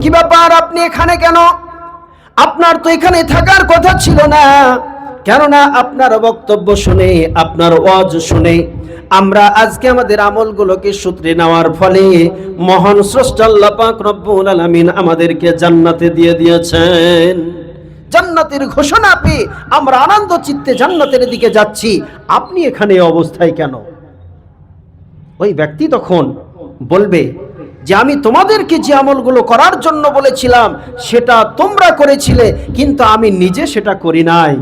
কি ব্যাপার আপনি এখানে কেন? আপনার তো এখানে থাকার কথা ছিল না। কেননা আপনার বক্তব্য শুনে, আপনার ওয়াজ শুনে, আমরা আজকে আমাদের আমলগুলোকে সূত্রে নেওয়ার ফলে মহান স্রষ্টা আল্লাহ পাক রব্বুল আলামিন আমাদেরকে জান্নাতে দিয়ে দিয়েছেন। জান্নাতের ঘোষণা পেয়ে আমরা আনন্দ চিত্তে জান্নাতের দিকে যাচ্ছি। আপনি এখানে অবস্থায় কেন? ওই ব্যক্তি তখন বলবে যে আমি তোমাদেরকে যে আমলগুলো করার জন্য বলেছিলাম, সেটা তোমরা করেছিলে, কিন্তু আমি নিজে সেটা করি নাই।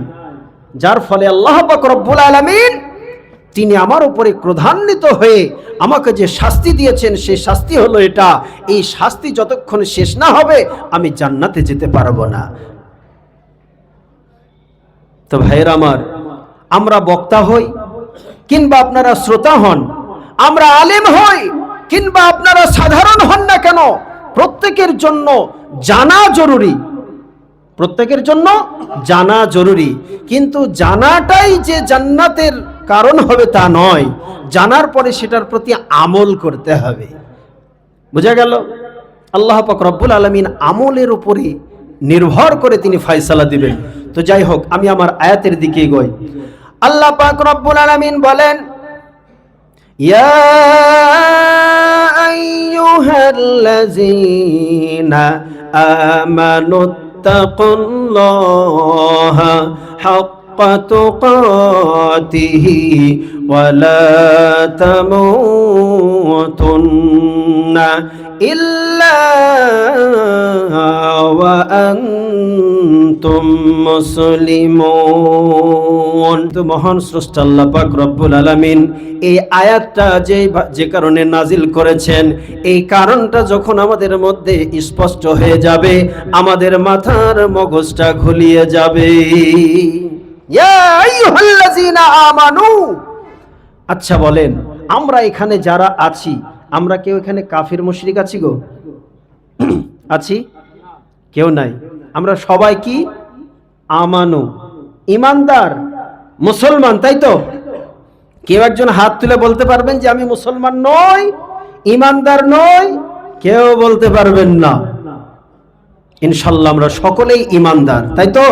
যার ফলে আল্লাহ রব্বুল আলামিন তিনি আমার উপরে ক্রধান্বিত হয়ে আমাকে যে শাস্তি দিয়েছেন, সেই শাস্তি হলো এটা। এই শাস্তি যতক্ষণ শেষ না হবে, আমি জান্নাতে যেতে পারব না। তো ভাইয়ের আমার, আমরা বক্তা হই কিংবা আপনারা শ্রোতা হন, আমরা আলেম হই কিংবা আপনারা সাধারণ হন না কেন, প্রত্যেকের জন্য জানা জরুরি। প্রত্যেকের জন্য জানা জরুরি। কিন্তু জানাটাই যে জান্নাতের কারণ হবে তা নয়, জানার পরে সেটার প্রতি আমল করতে হবে। বোঝা গেল? আল্লাহ পাক রব্বুল আলমিন আমলের উপরে নির্ভর করে তিনি ফয়সালা দিবেন। তো যাই হোক, আমি আমার আয়াতের দিকে গই আল্লাহ পাক রব্বুল আলমিন বলেন يا أيها الذين آمنوا اتقوا الله حق تقاته ولا تموتن إلا وأنتم মুসলিমুন তো মহান স্রষ্টা আল্লাহ পাক রব্বুল আলামিন এই আয়াতটা যে যে কারণে নাজিল করেছেন এই কারণটা যখন আমাদের মধ্যে স্পষ্ট হয়ে যাবে আমাদের মাথার মগজটা ঘুলিয়ে যাবে ইয়া আইয়ুহাল্লাযীনা আমানু আচ্ছা বলেন আমরা এখানে যারা আছি আমরা কেউ এখানে কাফির, মুশরিক আছি গো? আছি? কেউ নাই। আমরা সবাই কি? আমানু। ইমানদার, মুসলমান, তাই তো? কেউ একজন হাত তুলে বলতে পারবেন যে আমি মুসলমান নই, ইমানদার নই, কেউ বলতে পারবেন না। ইনশাল্লাহ আমরা সকলেই ইমানদার, তাই তো?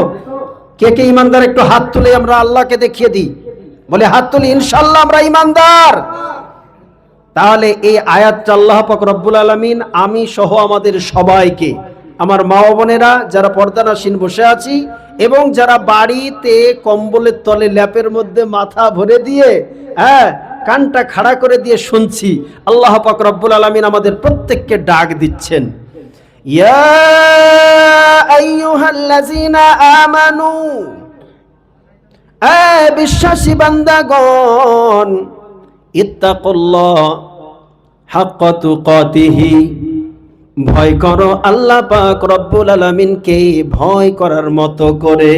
কে কে ইমানদার একটু হাত তুলে আমরা আল্লাহকে দেখিয়ে দিই। বলে হাত তুলি, ইনশাল্লাহ আমরা ইমানদার। তাহলে এই আয়াতটা আল্লাহ পাক রব্বুল আলমিন, আমি সহ আমাদের সবাইকে, আমার মা বোনেরা যারা পর্দানাসীন বসে আছি এবং যারা বাড়িতে কম্বলের তলে ল্যাপের মধ্যে মাথা ভরে দিয়ে হ্যাঁ কানটা খাড়া করে দিয়ে শুনছি, আল্লাহ পাক রব্বুল আলমিন আমাদের প্রত্যেককে ডাক দিচ্ছেন। বিশ্বাসী বান্দাগণ ইত্তাকুল্লাহ হাক্ক তুকাতিহি। ভয় করো আল্লাহ পাক রব্বুল আলামিনকে ভয় করার মতো করে।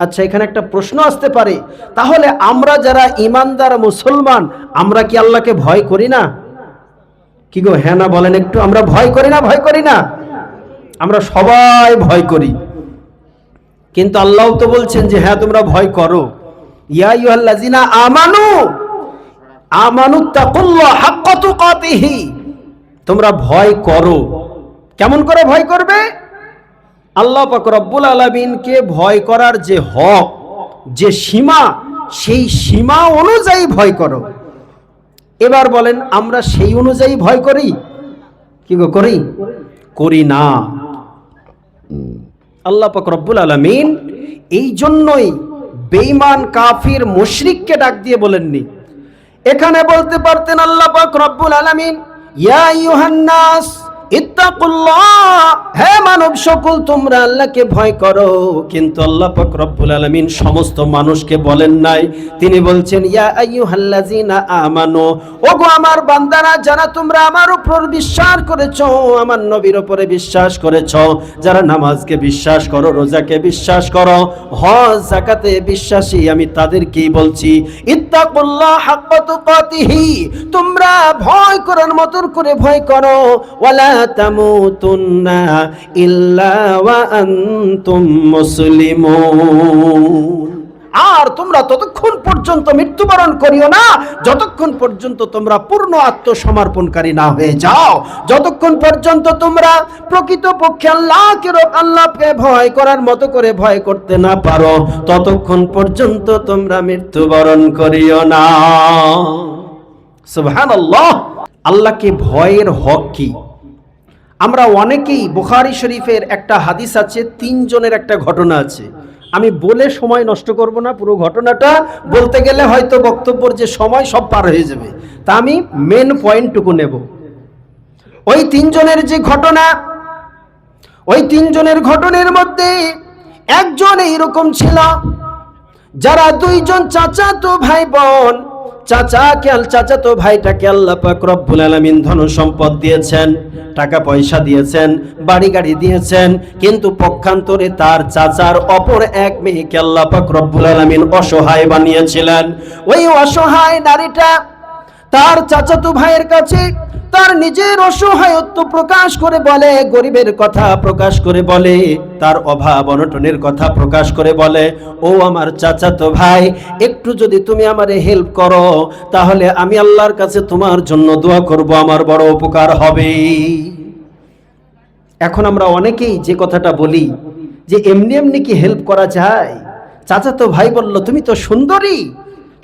আচ্ছা এখানে একটা প্রশ্ন আসতে পারে। তাহলে আমরা যারা ইমানদার মুসলমান, আমরা কি আল্লাহকে ভয় করি না? কি গো হ্যাঁ না বলেন একটু, আমরা ভয় করি না, ভয় করি না? আমরা সবাই ভয় করি। কিন্তু আল্লাহ তো বলছেন যে হ্যাঁ তোমরা ভয় করো। আমানু। আমানু তোমরা ভয় করো। কেমন করে ভয় করবে? আল্লাহ পাক রব্বুল আলামিনকে ভয় করার যে হক, যে সীমা, সেই সীমা অনুযায়ী ভয় করো। এবার বলেন, আমরা সেই অনুযায়ী ভয় করি? কি গো, করি? করি না। আল্লাহ পাক রব্বুল আলামিন এই জন্যই বেঈমান কাফির মুশরিককে ডাক দিয়ে বলেননি। এখানে বলতে পারতেন আল্লাহ পাক রব্বুল আলামিন, ইয়া আইয়ুহান নাস ইত্তাকুল্লাহ হে মানব সকল, তোমরা আল্লাহকে ভয় করো। কিন্তু আল্লাহ সমস্ত মানুষকে বলেন নাই। তিনি বলছেন আমার বান্দারা, যারা তোমরা আমার উপর বিশ্বাস করেছ, আমার নবীর উপরে বিশ্বাস করেছ, যারা নামাজকে বিশ্বাস করো, রোজাকে বিশ্বাস করো, হজ, যাকাতে বিশ্বাসী, আমি তাদেরকেই বলছি, ইত্তাকুল্লাহ তোমরা ভয় করার মতন করে ভয় করো। ওয়ালা তামুতুন্না ইল্লা ওয়া আনতুম মুসলিমুন। আর তোমরা ততক্ষণ পর্যন্ত মৃত্যুবরণ করিও না, যতক্ষণ পর্যন্ত তোমরা পূর্ণ আত্মসমর্পণকারী না হয়ে যাও, যতক্ষণ পর্যন্ত তোমরা প্রকৃত পক্ষে আল্লাহকে আল্লাহকে ভয় করার মতো করে ভয় করতে না পারো, ততক্ষণ পর্যন্ত তোমরা মৃত্যুবরণ করিও না। সুবহানাল্লাহ। আল্লাহকে ভয়ের হক কি? আমরা অনেকেই বুখারি শরীফের একটা হাদিস আছে, তিনজনের একটা ঘটনা আছে। আমি বলে সময় নষ্ট করব না, পুরো ঘটনাটা বলতে গেলে হয়তো বক্তব্যর যে সময় সব পার হয়ে যাবে। তা আমি মেন পয়েন্টটুকু নেব। ওই তিনজনের যে ঘটনা, ওই তিনজনের ঘটনার মধ্যে একজন এইরকম ছিল, যারা দুইজন চাচা তো ভাই বোন চাচা, কেল চাচা তো ভাইটাকে আল্লাহ পাক রব্বুল আলামিন ধন সম্পদ দিয়েছেন, টাকা পয়সা দিয়েছেন, বাড়ি গাড়ি দিয়েছেন, কিন্তু পক্ষান্তরে তার চাচার অপর এক মেয়েকে আল্লাহ পাক রব্বুল আলামিন অসহায় বানিয়েছিলেন। ওই অসহায় নারীটা তার চাচাতো ভাইয়ের কাছে তার নিজের অসহায়ত্ব প্রকাশ করে বলে, গরিবের কথা প্রকাশ করে বলে, তার অভাব অনটনের কথা প্রকাশ করে বলে, ও আমার চাচাতো ভাই, একটু যদি তুমি আমারে হেল্প করো, তাহলে আমি আল্লাহর কাছে তোমার জন্য দোয়া করব, আমার বড় উপকার হবে। এখন আমরা অনেকেই যে কথাটা বলি, যে এমনি এমনি কি হেল্প করা যায়? চাচাতো ভাই বলল, তুমি তো সুন্দরী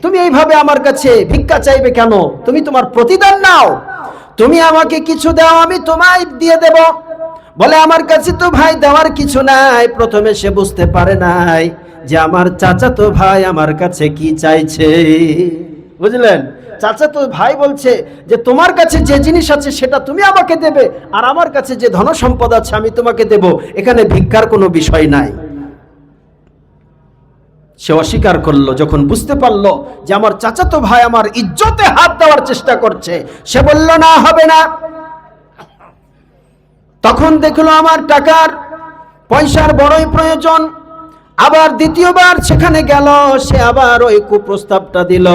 তুমি এইভাবে আমার কাছে ভিক্ষা চাইবে কেন? তুমি তোমার প্রতিদান নাও। তুমি আমাকে কিছু দাও, আমি তোমায় দিয়ে দেব। বলে, আমার কাছে তো ভাই দেওয়ার কিছু নাই। প্রথমে সে বুঝতে পারে নাই যে আমার চাচাতো ভাই আমার কাছে কি চাইছে। বুঝলেন? চাচা তো ভাই বলছে যে, তোমার কাছে যে জিনিস আছে সেটা তুমি আমাকে দেবে, আর আমার কাছে যে ধন সম্পদ আছে আমি তোমাকে দেব। এখানে ভিক্ষার কোনো বিষয় নাই। সে অস্বীকার করল, যখন বুঝতে পারল যে আমার চাচাতো ভাই আমার ইজ্জতে হাত দেওয়ার চেষ্টা করছে, সে বলল, না, হবে না। তখন দেখল আমার টাকার পয়সার বড়ই প্রয়োজন। আবার দ্বিতীয়বার সেখানে গেল, সে আবার ওই কুপ্রস্তাবটা দিল।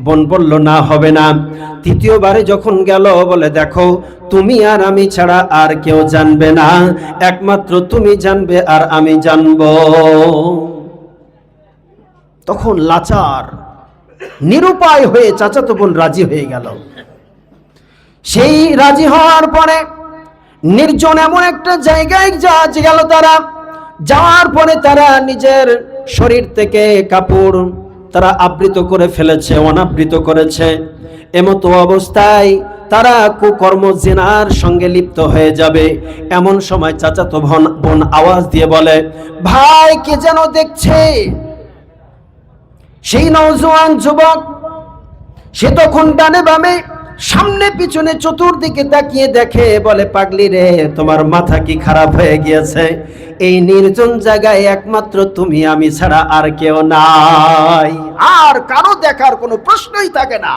বোন বলল, না, হবে না। তৃতীয়বারে যখন গেল, বলে, দেখো, তুমি আর আমি ছাড়া আর কেউ জানবে না। একমাত্র তুমি জানবে আর আমি জানব। তখন লাচার, নিরুপায় হয়ে চাচাতো বোন রাজি হয়ে গেল। সেই রাজি হওয়ার পরে নির্জন এমন একটা জায়গায় যা গেল তারা। যাওয়ার পরে তারা নিজের শরীর থেকে কাপড় তারা আবৃত করে ফেলেছে, অনাবৃত করেছে। এমতো অবস্থায় তারা কুকর্ম জেনার সঙ্গে লিপ্ত হয়ে যাবে। এমন সময় চাচাতো বোন বোন আওয়াজ দিয়ে বলে, ভাই, কে যেন দেখছে? সেই নওজোয়ান যুবক, সে তখন ডানে বামে, সামনে পিছনে চতুর্দিকে তাকিয়ে দেখে, বলে, পাগলি রে, তোমার মাথা কি খারাপ হয়ে গিয়েছে? এই নির্জন জায়গায় একমাত্র তুমি, আমি ছাড়া আর কেউ নাই। আর কারও দেখার কোনো প্রশ্নই থাকে না।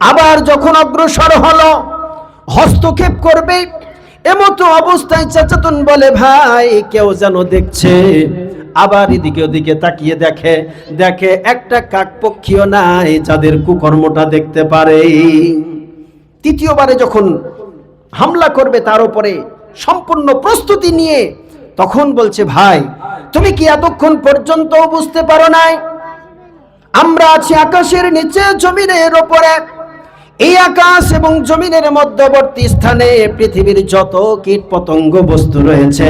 আবার যখন অগ্রসর হলো, হস্তক্ষেপ করবে, এমতো অবস্থায় চাচাতন বলে, ভাই, কেউ যেন দেখছে। আবার এদিকে ওদিকে তাকিয়ে দেখে দেখে একটা কাকপক্ষীয় নাই যাদের কুকর্মটা দেখতে পারে। তৃতীয়বারে যখন হামলা করবে তার উপরে সম্পূর্ণ প্রস্তুতি নিয়ে তখন বলছে, ভাই, তুমি কি এতক্ষণ পর্যন্ত বুঝতে পারো নাই? আমরা আছি আকাশের নিচে, জমিনের ওপরে। এই আকাশ এবং জমিনের মধ্যবর্তী স্থানে পৃথিবীর যত কীট পতঙ্গ বস্তু রয়েছে,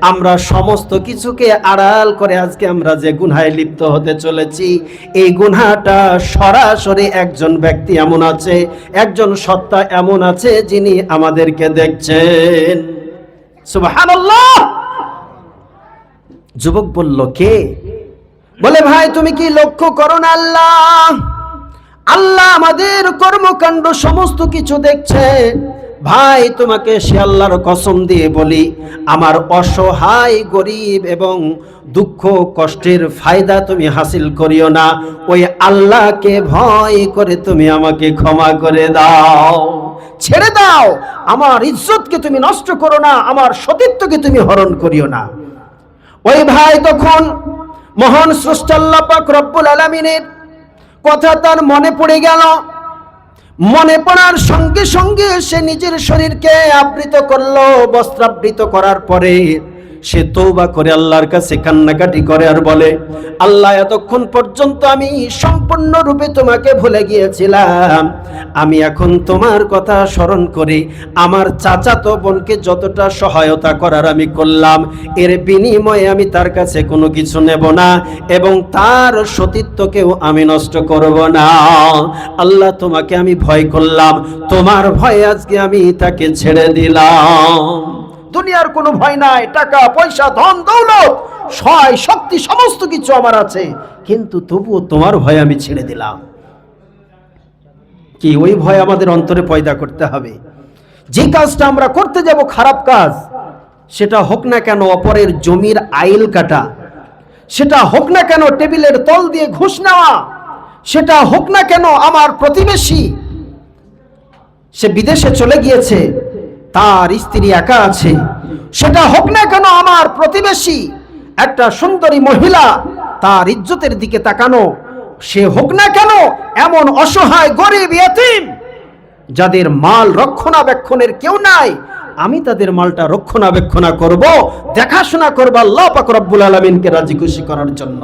আমরা সমস্ত কিছুকে আড়াল করে আজকে আমরা যে গুনহায় লিপ্ত হতে চলেছি, এই গুনহাটা সরাসরি একজন ব্যক্তি এমন আছে, একজন সত্তা এমন আছে যিনি আমাদেরকে দেখছেন। সুবহানাল্লাহ! যুবক বলল, কে? বলে, ভাই, তুমি কি লক্ষ্য করো না আল্লাহ? আল্লাহ আমাদের কর্মকাণ্ড সমস্ত কিছু দেখছে। ভাই, তোমাকে সে আল্লাহর কসম দিয়ে বলি, আমার অসহায়, গরিব এবং দুঃখ, কষ্টের ফায়দা তুমি হাসিল করিও না। ওই আল্লাহকে ভয় করে তুমি আমাকে ক্ষমা করে দাও। ছেড়ে দাও! আমার ইজ্জতকে তুমি নষ্ট করো না, আমার সতীত্বকে তুমি হরণ করিও না। ওই ভাই তখন মহান স্রষ্টাল্লাহ পাক রব্বুল আলামিনের কথা তার মনে পড়ে গেল। মনে পড়ার সঙ্গে সঙ্গে সে নিজের শরীরকে আবৃত করল, বস্ত্রাবৃত করার পরে সে তৌবা করে আল্লাহর কাছে কান্নাকাটি করে আর বলে, আল্লাহ, এতক্ষণ পর্যন্ত আমি সম্পূর্ণরূপে তোমাকে ভুলে গিয়েছিলাম। আমি এখন তোমার কথা স্মরণ করি। আমার চাচাতো বোনকে যতটা সহায়তা করার আমি করলাম, এর বিনিময়ে আমি তার কাছে কোনো কিছু নেব না এবং তার সতীত্বকেও আমি নষ্ট করব না। আল্লাহ, তোমাকে আমি ভয় করলাম। তোমার ভয়ে আজকে আমি তাকে ছেড়ে দিলাম। দুনিয়ার কোনো ভয় নাই, টাকা, পয়সা, ধন, দৌলত, সয়, শক্তি, সমস্ত কিছু আমার আছে। কিন্তু তবুও তোমার ভয় আমি ছেড়ে দিলাম। কি, ওই ভয় আমাদের অন্তরে পয়দা করতে হবে। যে কাজটা আমরা করতে যাব খারাপ কাজ, সেটা হোক না কেন অপরের জমির আইল কাটা, সেটা হোক না কেন টেবিলের তল দিয়ে ঘুষ নেওয়া, সেটা হোক না কেন আমার প্রতিবেশী, সে বিদেশে চলে গিয়েছে তার স্ত্রী একা আছে। সেটা হোক না কেন আমার প্রতিবেশী, একটা সুন্দরী মহিলা তার ইজ্জতের দিকে তাকানো। সে হোক না কেন এমন অসহায়, গরিব ইয়তিম যাদের মাল রক্ষণাবেক্ষণের কেউ নাই, আমি তাদের মালটা রক্ষণাবেক্ষণা করব, দেখাশোনা করব আল্লাহ পাক রব্বুল আলমিনকে রাজি খুশি করার জন্য।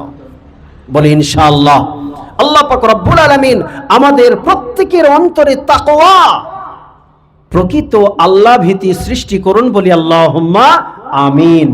বলি, ইনশাআল্লাহ, আল্লাহ পাক রব্বুল আলামিন আমাদের প্রত্যেকের অন্তরে তাকওয়া প্রকৃত আল্লাহ ভীতি সৃষ্টি করুন বলি আল্লাহ আমিন।